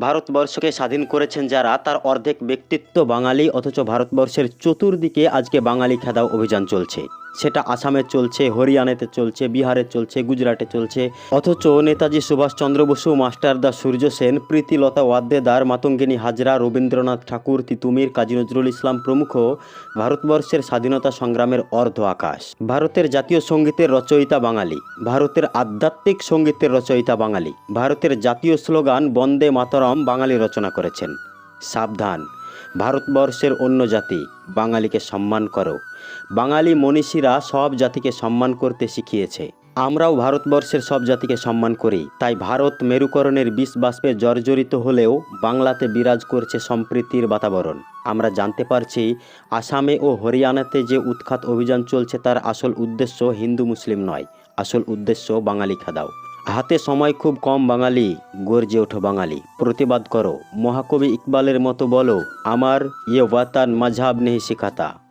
ভারতবর্ষকে স্বাধীন করেছেন যারা, তার অর্ধেক ব্যক্তিত্ব বাঙালি, অথচ ভারতবর্ষের চতুর্দিকে আজকে বাঙালি খেদাও অভিযান চলছে। সেটা আসামে চলছে, হরিয়ানাতে চলছে, বিহারে চলছে, গুজরাটে চলছে। অথচ নেতাজি সুভাষচন্দ্র বসু মাস্টারদা সূর্য সেন প্রীতিলতা ওয়াদ্দেদার, মাতঙ্গিনী হাজরা, রবীন্দ্রনাথ ঠাকুর, তিতুমির, কাজী নজরুল ইসলাম প্রমুখ ভারতবর্ষের স্বাধীনতা সংগ্রামের অর্ধ আকাশ। ভারতের জাতীয় সঙ্গীতের রচয়িতা বাঙালি। ভারতের আধ্যাত্মিক সঙ্গীতের রচয়িতা বাঙালি। ভারতের জাতীয় স্লোগান, বন্দে মাতরম বাঙালি রচনা করেছেন। সাবধান। ভারতবর্ষের অন্য জাতি, বাঙালিকে সম্মান করো। বাঙালি মনীষীরা সব জাতিকে সম্মান করতে শিখিয়েছে। আমরাও ভারতবর্ষের সব জাতিকে সম্মান করি। তাই ভারত মেরুকরণের বিষ বাষ্পে জর্জরিত হলেও বাংলাতে বিরাজ করছে সম্প্রীতির বাতাবরণ। আমরা জানতে পারছি, আসামে ও হরিয়ানাতে যে উৎখাত অভিযান চলছে তার আসল উদ্দেশ্য হিন্দু মুসলিম নয়। আসল উদ্দেশ্য বাঙালি খাদাও। হাতে সময় খুব কম বাঙালি, গর্জে ওঠো বাঙালি। প্রতিবাদ করো। মহাকবি ইকবালের মতো বলো, আমার ইয়ে ওয়াতান মাঝাব নেহি শিখাতা।